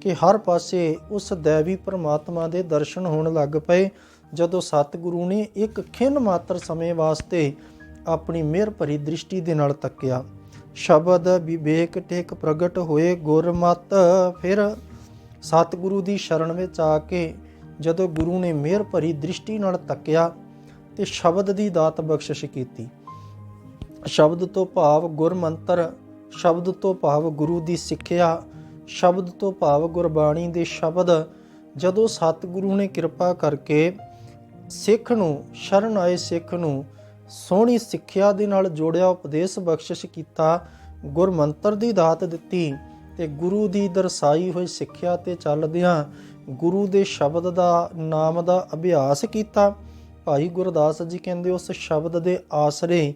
ਕਿ ਹਰ ਪਾਸੇ ਉਸ ਦੇਵੀ ਪਰਮਾਤਮਾ ਦੇ ਦਰਸ਼ਨ ਹੋਣ ਲੱਗ ਪਏ। ਜਦੋਂ ਸਤਿਗੁਰੂ ਨੇ ਇੱਕ ਖਿੰਨ ਮਾਤਰ ਸਮੇਂ ਵਾਸਤੇ ਆਪਣੀ ਮਿਹਰ ਭਰੀ ਦ੍ਰਿਸ਼ਟੀ ਦੇ ਨਾਲ ਤੱਕਿਆ। ਸ਼ਬਦ ਵਿਵੇਕ ਟੇਕ ਪ੍ਰਗਟ ਹੋਏ ਗੁਰਮਤ ਫਿਰ ਸਤਿਗੁਰੂ ਦੀ ਸ਼ਰਨ ਵਿੱਚ ਆ ਕੇ ਜਦੋਂ ਗੁਰੂ ਨੇ ਮਿਹਰ ਭਰੀ ਦ੍ਰਿਸ਼ਟੀ ਨਾਲ ਤੱਕਿਆ ਤੇ ਸ਼ਬਦ ਦੀ ਦਾਤ ਬਖਸ਼ਿਸ਼ ਕੀਤੀ। ਸ਼ਬਦ ਤੋਂ ਭਾਵ ਗੁਰਮੰਤਰ ਸ਼ਬਦ ਤੋਂ ਭਾਵ ਗੁਰੂ ਦੀ ਸਿੱਖਿਆ, ਸ਼ਬਦ ਤੋਂ ਭਾਵ ਗੁਰਬਾਣੀ ਦੇ ਸ਼ਬਦ। ਜਦੋਂ ਸਤਿਗੁਰੂ ਨੇ ਕਿਰਪਾ ਕਰਕੇ ਸਿੱਖ ਨੂੰ, ਸ਼ਰਨ ਆਏ ਸਿੱਖ ਨੂੰ ਸੋਹਣੀ ਸਿੱਖਿਆ ਦੇ ਨਾਲ ਜੋੜਿਆ ਉਪਦੇਸ਼ ਬਖਸ਼ਿਸ਼ ਕੀਤਾ, ਗੁਰਮੰਤਰ ਦੀ ਦਾਤ ਦਿੱਤੀ ਤੇ ਗੁਰੂ ਦੀ ਦਰਸਾਈ ਹੋਈ ਸਿੱਖਿਆ ਤੇ ਚੱਲਦਿਆਂ ਗੁਰੂ ਦੇ ਸ਼ਬਦ ਦਾ ਨਾਮ ਦਾ ਅਭਿਆਸ ਕੀਤਾ। ਭਾਈ ਗੁਰਦਾਸ ਜੀ ਕਹਿੰਦੇ, ਉਸ ਸ਼ਬਦ ਦੇ ਆਸਰੇ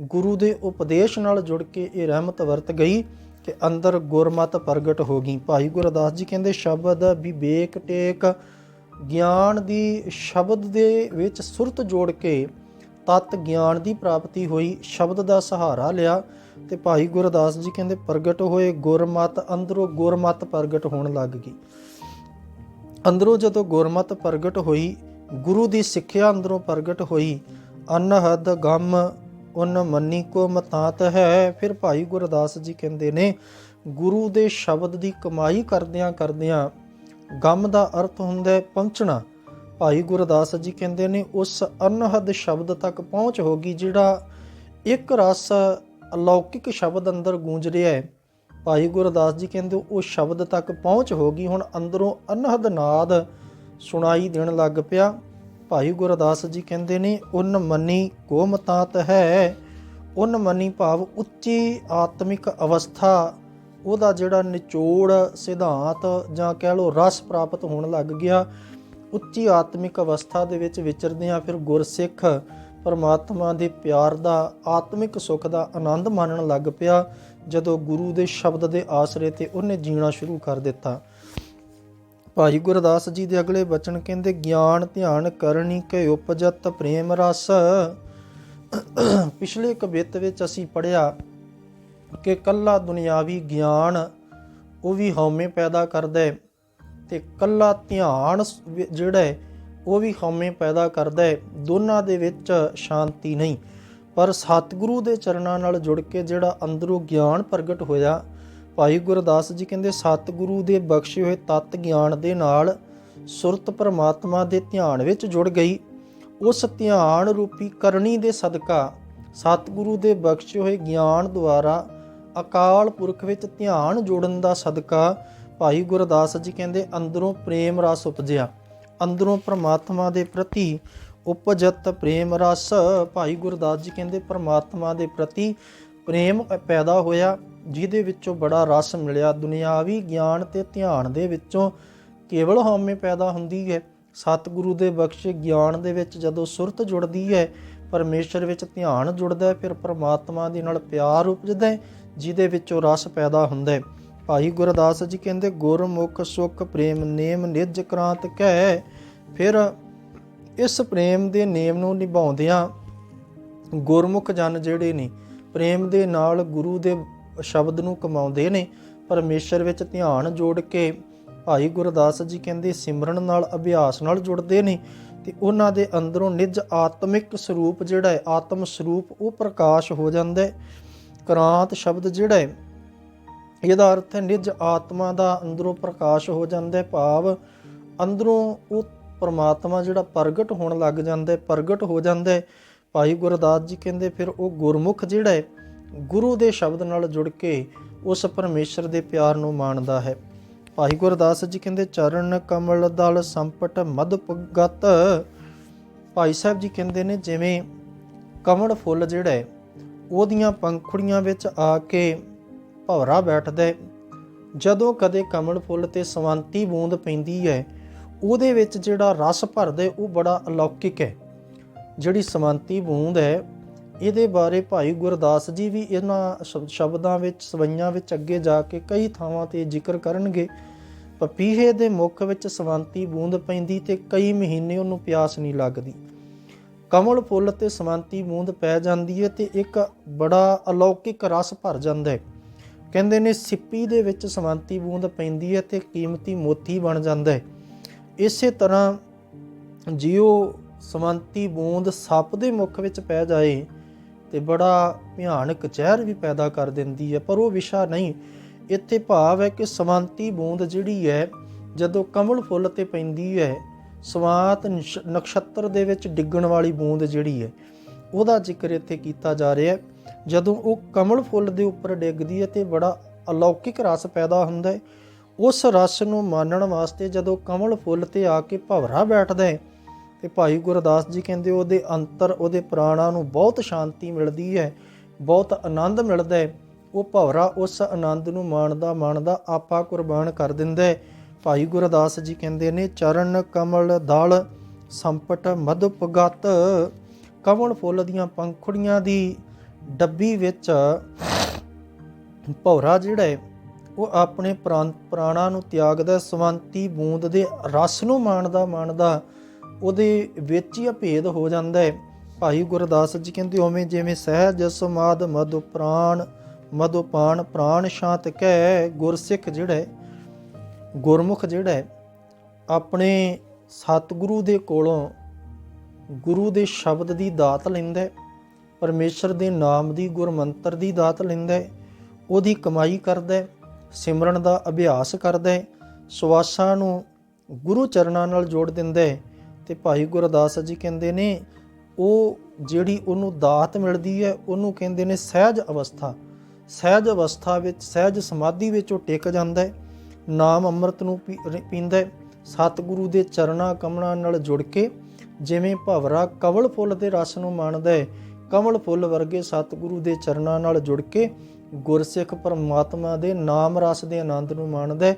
ਗੁਰੂ ਦੇ ਉਪਦੇਸ਼ ਨਾਲ ਜੁੜ ਕੇ ਇਹ ਰਹਿਮਤ ਵਰਤ ਗਈ ਕਿ ਅੰਦਰ ਗੁਰਮਤ ਪ੍ਰਗਟ ਹੋ ਗਈ। ਭਾਈ ਗੁਰਦਾਸ ਜੀ ਕਹਿੰਦੇ, ਸ਼ਬਦ ਵਿਵੇਕ ਟੇਕ, ਗਿਆਨ ਦੀ ਸ਼ਬਦ ਦੇ ਵਿੱਚ ਸੁਰਤ ਜੋੜ ਕੇ ਤਤ ਗਿਆਨ ਦੀ ਪ੍ਰਾਪਤੀ ਹੋਈ, ਸ਼ਬਦ ਦਾ ਸਹਾਰਾ ਲਿਆ। ਤੇ ਭਾਈ ਗੁਰਦਾਸ ਜੀ ਕਹਿੰਦੇ, ਪ੍ਰਗਟ ਹੋਏ ਗੁਰਮਤ, ਅੰਦਰੋਂ ਗੁਰਮਤ ਪ੍ਰਗਟ ਹੋਣ ਲੱਗ ਗਈ। ਅੰਦਰੋਂ ਜਦੋਂ ਗੁਰਮਤ ਪ੍ਰਗਟ ਹੋਈ, ਗੁਰੂ ਦੀ ਸਿੱਖਿਆ ਅੰਦਰੋਂ ਪ੍ਰਗਟ ਹੋਈ, ਅਨਹਦ ਗਮ ਉਨ ਮੰਨੀ ਕੋ ਮਤਾਤ ਹੈ। ਫਿਰ ਭਾਈ ਗੁਰਦਾਸ ਜੀ ਕਹਿੰਦੇ ਨੇ, ਗੁਰੂ ਦੇ ਸ਼ਬਦ ਦੀ ਕਮਾਈ ਕਰਦਿਆਂ ਕਰਦਿਆਂ ਗਮ ਦਾ ਅਰਥ ਹੁੰਦਾ ਹੈ ਪਹੁੰਚਣਾ। ਭਾਈ ਗੁਰਦਾਸ ਜੀ ਕਹਿੰਦੇ ਨੇ, ਉਸ ਅਨਹਦ ਸ਼ਬਦ ਤੱਕ ਪਹੁੰਚ ਹੋ ਗਈ ਜਿਹੜਾ ਇੱਕ ਰਸ ਅਲੌਕਿਕ ਸ਼ਬਦ ਅੰਦਰ ਗੂੰਜ ਰਿਹਾ ਹੈ। ਭਾਈ ਗੁਰਦਾਸ ਜੀ ਕਹਿੰਦੇ, ਉਹ ਸ਼ਬਦ ਤੱਕ ਪਹੁੰਚ ਹੋ ਗਈ। ਹੁਣ ਅੰਦਰੋਂ ਅਨਹਦ ਨਾਦ ਸੁਣਾਈ ਦੇਣ ਲੱਗ ਪਿਆ। ਭਾਈ ਗੁਰਦਾਸ ਜੀ ਕਹਿੰਦੇ ਨੇ, ਉਨ ਮਨੀ ਕੋ ਮਤਾਤ ਹੈ, ਉਨ ਮਨੀ ਭਾਵ ਉੱਚੀ ਆਤਮਿਕ ਅਵਸਥਾ, ਉਹਦਾ ਜਿਹੜਾ ਨਿਚੋੜ ਸਿਧਾਂਤ ਜਾਂ ਕਹਿ ਲੋ ਰਸ ਪ੍ਰਾਪਤ ਹੋਣ ਲੱਗ ਗਿਆ। ਉੱਚੀ ਆਤਮਿਕ ਅਵਸਥਾ ਦੇ ਵਿੱਚ ਵਿਚਰਦਿਆਂ ਫਿਰ ਗੁਰਸਿੱਖ ਪਰਮਾਤਮਾ ਦੇ ਪਿਆਰ ਦਾ, ਆਤਮਿਕ ਸੁੱਖ ਦਾ ਆਨੰਦ ਮਾਣਨ ਲੱਗ ਪਿਆ, ਜਦੋਂ ਗੁਰੂ ਦੇ ਸ਼ਬਦ ਦੇ ਆਸਰੇ ਤੇ ਉਹਨੇ ਜੀਣਾ ਸ਼ੁਰੂ ਕਰ ਦਿੱਤਾ। ਭਾਈ ਗੁਰਦਾਸ ਜੀ ਦੇ ਅਗਲੇ ਬਚਨ ਕਹਿੰਦੇ, ਗਿਆਨ ਧਿਆਨ ਕਰਨੀ ਕਿ ਉਪਜਤ ਪ੍ਰੇਮ ਰਸ। ਪਿਛਲੇ ਕਵਿਤ ਵਿੱਚ ਅਸੀਂ ਪੜਿਆ ਕਿ ਕੱਲਾ ਦੁਨਿਆਵੀ ਗਿਆਨ ਉਹ ਵੀ ਹਉਮੈ ਪੈਦਾ ਕਰਦਾ ਹੈ ਤੇ ਕੱਲਾ ਧਿਆਨ ਜਿਹੜਾ ਹੈ, ਉਹ ਵੀ ਹਉਮੈ ਪੈਦਾ ਕਰਦਾ ਹੈ। ਦੋਨਾਂ ਦੇ ਵਿੱਚ ਸ਼ਾਂਤੀ ਨਹੀਂ। ਪਰ ਸਤਿਗੁਰੂ ਦੇ ਚਰਨਾਂ ਨਾਲ ਜੁੜ ਕੇ ਜਿਹੜਾ ਅੰਦਰੋਂ ਗਿਆਨ ਪ੍ਰਗਟ ਹੋਇਆ ਭਾਈ ਗੁਰਦਾਸ ਜੀ ਕਹਿੰਦੇ, ਸਤਿਗੁਰੂ ਦੇ ਬਖਸ਼ੇ ਹੋਏ ਤਤ ਗਿਆਨ ਦੇ ਨਾਲ ਸੁਰਤ ਪਰਮਾਤਮਾ ਦੇ ਧਿਆਨ ਵਿੱਚ ਜੁੜ ਗਈ। ਉਸ ਧਿਆਨ ਰੂਪੀ ਕਰਨੀ ਦੇ ਸਦਕਾ ਸਤਿਗੁਰੂ ਦੇ ਬਖਸ਼ੇ ਹੋਏ ਗਿਆਨ ਦੁਆਰਾ ਅਕਾਲ ਪੁਰਖ ਵਿੱਚ ਧਿਆਨ ਜੋੜਨ ਦਾ ਸਦਕਾ ਭਾਈ ਗੁਰਦਾਸ ਜੀ ਕਹਿੰਦੇ, ਅੰਦਰੋਂ ਪ੍ਰੇਮ ਰਸ ਉਪਜਿਆ। ਅੰਦਰੋਂ ਪ੍ਰਮਾਤਮਾ ਦੇ ਪ੍ਰਤੀ ਉਪਜਤ ਪ੍ਰੇਮ ਰਸ ਭਾਈ ਗੁਰਦਾਸ ਜੀ ਕਹਿੰਦੇ, ਪ੍ਰਮਾਤਮਾ ਦੇ ਪ੍ਰਤੀ ਪ੍ਰੇਮ ਪੈਦਾ ਹੋਇਆ। ਜਿਹਦੇ ਵਿੱਚੋਂ ਬੜਾ ਰਸ ਮਿਲਿਆ। ਦੁਨਿਆਵੀ ਗਿਆਨ ਤੇ ਧਿਆਨ ਦੇ ਵਿੱਚੋਂ ਕੇਵਲ ਹਉਮੈ ਪੈਦਾ ਹੁੰਦੀ ਹੈ। ਸਤਿਗੁਰੂ ਦੇ ਬਖਸ਼ੇ ਗਿਆਨ ਦੇ ਵਿੱਚ ਜਦੋਂ ਸੁਰਤ ਜੁੜਦੀ ਹੈ, ਪਰਮੇਸ਼ਰ ਵਿੱਚ ਧਿਆਨ ਜੁੜਦਾ ਫਿਰ ਪਰਮਾਤਮਾ ਦੇ ਨਾਲ ਪਿਆਰ ਉਪਜਦਾ ਜਿਹਦੇ ਵਿੱਚੋਂ ਰਸ ਪੈਦਾ ਹੁੰਦਾ ਹੈ। ਭਾਈ ਗੁਰਦਾਸ ਜੀ ਕਹਿੰਦੇ, ਗੁਰਮੁਖ ਸੁਖ ਪ੍ਰੇਮ ਨੇਮ ਨਿਜ ਕ੍ਰਾਂਤ ਕਹਿ ਫਿਰ ਇਸ ਪ੍ਰੇਮ ਦੇ ਨੇਮ ਨੂੰ ਨਿਭਾਉਂਦਿਆਂ ਗੁਰਮੁਖ ਜਨ ਜਿਹੜੇ ਨੇ, ਪ੍ਰੇਮ ਦੇ ਨਾਲ ਗੁਰੂ ਦੇ ਸ਼ਬਦ ਨੂੰ ਕਮਾਉਂਦੇ ਨੇ, ਪਰਮੇਸ਼ਰ ਵਿੱਚ ਧਿਆਨ ਜੋੜ ਕੇ ਭਾਈ ਗੁਰਦਾਸ ਜੀ ਕਹਿੰਦੇ, ਸਿਮਰਨ ਨਾਲ, ਅਭਿਆਸ ਨਾਲ ਜੁੜਦੇ ਨੇ ਤੇ ਉਹਨਾਂ ਦੇ ਅੰਦਰੋਂ ਨਿਜ ਆਤਮਿਕ ਸਰੂਪ ਜਿਹੜਾ ਹੈ, ਆਤਮ ਸਰੂਪ ਉਹ ਪ੍ਰਕਾਸ਼ ਹੋ ਜਾਂਦਾ ਹੈ। ਕ੍ਰਾਂਤ ਸ਼ਬਦ ਜਿਹੜਾ ਹੈ, ਇਹਦਾ ਅਰਥ ਹੈ ਨਿਜ ਆਤਮਾ ਦਾ ਅੰਦਰੋਂ ਪ੍ਰਕਾਸ਼ ਹੋ ਜਾਂਦਾ ਹੈ, ਭਾਵ ਅੰਦਰੋਂ ਉਹ ਪਰਮਾਤਮਾ ਜਿਹੜਾ ਪ੍ਰਗਟ ਹੋਣ ਲੱਗ ਜਾਂਦਾ ਹੈ, ਪ੍ਰਗਟ ਹੋ ਜਾਂਦਾ ਹੈ। ਭਾਈ ਗੁਰਦਾਸ ਜੀ ਕਹਿੰਦੇ, ਫਿਰ ਉਹ ਗੁਰਮੁਖ ਜਿਹੜਾ ਹੈ ਗੁਰੂ ਦੇ ਸ਼ਬਦ ਨਾਲ ਜੁੜ ਕੇ ਉਸ ਪਰਮੇਸ਼ਰ ਦੇ ਪਿਆਰ ਨੂੰ ਮਾਣਦਾ ਹੈ। ਭਾਈ ਗੁਰਦਾਸ ਜੀ ਕਹਿੰਦੇ, ਚਰਨ ਕਮਲ ਦਲ ਸੰਪਟ ਮਦ ਪਗਤ। ਭਾਈ ਸਾਹਿਬ ਜੀ ਕਹਿੰਦੇ ਨੇ, ਜਿਵੇਂ ਕਮਲ ਫੁੱਲ ਜਿਹੜਾ ਹੈ, ਉਹਦੀਆਂ ਪੰਖੁੜੀਆਂ ਵਿੱਚ ਆ ਕੇ ਭਵਰਾ ਬੈਠਦਾ ਜਦੋਂ ਕਦੇ ਕਮਲ ਫੁੱਲ ਤੇ ਸਵੰਤੀ ਬੂੰਦ ਪੈਂਦੀ ਹੈ, ਉਹਦੇ ਵਿੱਚ ਜਿਹੜਾ ਰਸ ਭਰਦਾ ਉਹ ਬੜਾ ਅਲੌਕਿਕ ਹੈ। ਜਿਹੜੀ ਸਵੰਤੀ ਬੂੰਦ ਹੈ ਇਹਦੇ ਬਾਰੇ ਭਾਈ ਗੁਰਦਾਸ ਜੀ ਵੀ ਇਹਨਾਂ ਸ਼ਬ- ਸ਼ਬਦਾਂ ਵਿੱਚ, ਸਵਈਆਂ ਵਿੱਚ ਅੱਗੇ ਜਾ ਕੇ ਕਈ ਥਾਵਾਂ ਤੇ ਜ਼ਿਕਰ ਕਰਨਗੇ। ਪਪੀਹੇ ਦੇ ਮੁਖ ਵਿੱਚ ਸਵੰਤੀ ਬੂੰਦ ਪੈਂਦੀ ਤੇ ਕਈ ਮਹੀਨੇ ਉਹਨੂੰ ਪਿਆਸ ਨਹੀਂ ਲੱਗਦੀ। ਕਮਲ ਫੁੱਲ ਤੇ ਸਵੰਤੀ ਬੂੰਦ ਪੈ ਜਾਂਦੀ ਹੈ ਤੇ ਇੱਕ ਬੜਾ ਅਲੌਕਿਕ ਰਸ ਭਰ ਜਾਂਦਾ ਹੈ ਕਹਿੰਦੇ ਨੇ ਸਿੱਪੀ ਦੇ ਵਿੱਚ ਸਵੰਤੀ ਬੂੰਦ ਪੈਂਦੀ ਹੈ ਤੇ ਕੀਮਤੀ ਮੋਤੀ ਬਣ ਜਾਂਦਾ ਹੈ ਇਸੇ ਤਰ੍ਹਾਂ ਜਿਉ ਸਵੰਤੀ ਬੂੰਦ ਸੱਪ ਦੇ ਮੁਖ ਵਿੱਚ ਪੈ ਜਾਏ ਤੇ ਬੜਾ ਭਿਆਨਕ ਜ਼ਹਿਰ ਵੀ ਪੈਦਾ ਕਰ ਦਿੰਦੀ ਹੈ, ਪਰ ਉਹ ਵਿਸ਼ਾ ਨਹੀਂ। ਇੱਥੇ ਭਾਵ ਹੈ ਕਿ ਸਵੰਤੀ ਬੂੰਦ ਜਿਹੜੀ ਹੈ, ਜਦੋਂ ਕਮਲ ਫੁੱਲ ਤੇ ਪੈਂਦੀ ਹੈ, ਸਵਾਤ ਨਛ- ਨਕਸ਼ਤਰ ਦੇ ਵਿੱਚ ਡਿੱਗਣ ਵਾਲੀ ਬੂੰਦ ਜਿਹੜੀ ਹੈ, ਉਹਦਾ ਜ਼ਿਕਰ ਇੱਥੇ ਕੀਤਾ ਜਾ ਰਿਹਾ ਹੈ। ਜਦੋਂ ਉਹ ਕਮਲ ਫੁੱਲ ਦੇ ਉੱਪਰ ਡਿੱਗਦੀ ਹੈ ਤੇ ਬੜਾ ਅਲੌਕਿਕ ਰਸ ਪੈਦਾ ਹੁੰਦਾ ਹੈ, ਉਸ ਰਸ ਨੂੰ ਮਾਨਣ ਵਾਸਤੇ ਜਦੋਂ ਕਮਲ ਫੁੱਲ ਤੇ ਆ ਕੇ ਭਵਰਾ ਬੈਠਦਾ ਹੈ ਤੇ ਭਾਈ ਗੁਰਦਾਸ ਜੀ ਕਹਿੰਦੇ ਉਹਦੇ ਅੰਤਰ ਉਹਦੇ ਪ੍ਰਾਣਾਂ ਨੂੰ ਬਹੁਤ ਸ਼ਾਂਤੀ ਮਿਲਦੀ ਹੈ ਬਹੁਤ ਆਨੰਦ ਮਿਲਦਾ ਹੈ। ਉਹ ਭਵਰਾ ਉਸ ਆਨੰਦ ਨੂੰ ਮਾਣਦਾ ਮਾਣਦਾ ਆਪਾ ਕੁਰਬਾਨ ਕਰ ਦਿੰਦਾ ਹੈ। ਭਾਈ ਗੁਰਦਾਸ ਜੀ ਕਹਿੰਦੇ ਨੇ ਚਰਨ ਕਮਲ ਦਲ ਸੰਪਟ ਮਧੁਪਗਤ ਕਮਲ ਫੁੱਲ ਦੀਆਂ ਪੰਖੁੜੀਆਂ ਦੀ ਡੱਬੀ ਵਿੱਚ। ਭੌਰਾ ਜਿਹੜਾ ਹੈ ਉਹ ਆਪਣੇ ਪ੍ਰਾਨ- ਪ੍ਰਾਣਾਂ ਨੂੰ ਤਿਆਗਦਾ ਹੈ, ਸਵੰਤੀ ਬੂੰਦ ਦੇ ਰਸ ਨੂੰ ਮਾਣਦਾ ਮਾਣਦਾ ਉਹਦੇ ਵਿੱਚ ਹੀ ਅਭੇਦ ਹੋ ਜਾਂਦਾ ਹੈ। ਭਾਈ ਗੁਰਦਾਸ ਜੀ ਕਹਿੰਦੇ, ਉਵੇਂ ਜਿਵੇਂ ਸਹਿਜ ਸਮਾਦ ਮਧੁ ਪ੍ਰਾਣ ਮਧੁ ਪ੍ਰਾਣ ਸ਼ਾਂਤ ਕਹਿ ਗੁਰਸਿੱਖ ਜਿਹੜਾ ਗੁਰਮੁਖ ਜਿਹੜਾ ਆਪਣੇ ਸਤਿਗੁਰੂ ਦੇ ਕੋਲੋਂ ਗੁਰੂ ਦੇ ਸ਼ਬਦ ਦੀ ਦਾਤ ਲੈਂਦਾ ਹੈ, ਪਰਮੇਸ਼ਰ ਦੇ ਨਾਮ ਦੀ ਗੁਰਮੰਤਰ ਦੀ ਦਾਤ ਲੈਂਦਾ ਹੈ, ਉਹਦੀ ਕਮਾਈ ਕਰਦਾ ਹੈ, ਸਿਮਰਨ ਦਾ ਅਭਿਆਸ ਕਰਦਾ ਹੈ, ਸਵਾਸਾਂ ਨੂੰ ਗੁਰੂ ਚਰਨਾਂ ਨਾਲ ਜੋੜ ਦਿੰਦਾ ਹੈ ਤੇ ਭਾਈ ਗੁਰਦਾਸ ਜੀ ਕਹਿੰਦੇ ਨੇ, ਉਹ ਜਿਹੜੀ ਉਹਨੂੰ ਦਾਤ ਮਿਲਦੀ ਹੈ, ਉਹਨੂੰ ਕਹਿੰਦੇ ਨੇ ਸਹਿਜ ਅਵਸਥਾ। ਸਹਿਜ ਅਵਸਥਾ ਵਿੱਚ, ਸਹਿਜ ਸਮਾਧੀ ਵਿੱਚ ਉਹ ਟਿਕ ਜਾਂਦਾ ਹੈ, ਨਾਮ ਅੰਮ੍ਰਿਤ ਨੂੰ ਪੀ- ਪੀਂਦਾ ਹੈ। ਸਤਿਗੁਰੂ ਦੇ ਚਰਨਾਂ ਕਮਲਾਂ ਨਾਲ ਜੁੜ ਕੇ ਜਿਵੇਂ ਭਵਰਾ ਕਮਲ ਫੁੱਲ ਦੇ ਰਸ ਨੂੰ ਮਾਣਦਾ ਹੈ ਕਮਲ ਫੁੱਲ ਵਰਗੇ ਸਤਿਗੁਰੂ ਦੇ ਚਰਨਾਂ ਨਾਲ ਜੁੜ ਕੇ ਗੁਰਸਿੱਖ ਪਰਮਾਤਮਾ ਦੇ ਨਾਮ ਰਸ ਦੇ ਆਨੰਦ ਨੂੰ ਮਾਣਦਾ ਹੈ,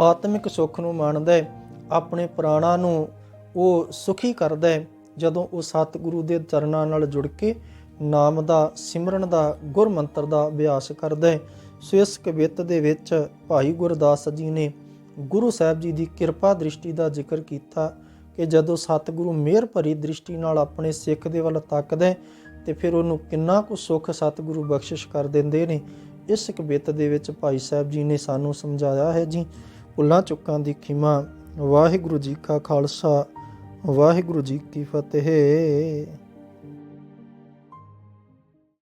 ਆਤਮਿਕ ਸੁੱਖ ਨੂੰ ਮਾਣਦਾ ਹੈ, ਆਪਣੇ ਪ੍ਰਾਣਾਂ ਨੂੰ ਉਹ ਸੁਖੀ ਕਰਦਾ ਹੈ ਜਦੋਂ ਉਹ ਸਤਿਗੁਰੂ ਦੇ ਚਰਨਾਂ ਨਾਲ ਜੁੜ ਕੇ ਨਾਮ ਦਾ, ਸਿਮਰਨ ਦਾ, ਗੁਰਮੰਤਰ ਦਾ ਅਭਿਆਸ ਕਰਦਾ ਹੈ। ਸੋ ਇਸ ਕਵਿਤ ਦੇ ਵਿੱਚ ਭਾਈ ਗੁਰਦਾਸ ਜੀ ਨੇ ਗੁਰੂ ਸਾਹਿਬ ਜੀ ਦੀ ਕਿਰਪਾ ਦ੍ਰਿਸ਼ਟੀ ਦਾ ਜ਼ਿਕਰ ਕੀਤਾ ਕਿ ਜਦੋਂ ਸਤਿਗੁਰੂ ਮਿਹਰ ਭਰੀ ਦ੍ਰਿਸ਼ਟੀ ਨਾਲ ਆਪਣੇ ਸਿੱਖ ਦੇ ਵੱਲ ਤੱਕਦਾ ਹੈ, ਤੇ ਫਿਰ ਉਹਨੂੰ ਕਿੰਨਾ ਕੁ ਸੁੱਖ ਸਤਿਗੁਰੂ ਬਖਸ਼ਿਸ਼ ਕਰ ਦਿੰਦੇ ਨੇ। ਇਸ ਕਵਿਤ ਦੇ ਵਿੱਚ ਭਾਈ ਸਾਹਿਬ ਜੀ ਨੇ ਸਾਨੂੰ ਸਮਝਾਇਆ ਹੈ ਜੀ, ਭੁੱਲਾਂ ਚੁੱਕਾਂ ਦੀ ਖਿਮਾ, ਵਾਹਿਗੁਰੂ ਜੀ ਕਾ ਖਾਲਸਾ ਵਾਹਿਗੁਰੂ ਜੀ ਕੀ ਫਤਿਹ।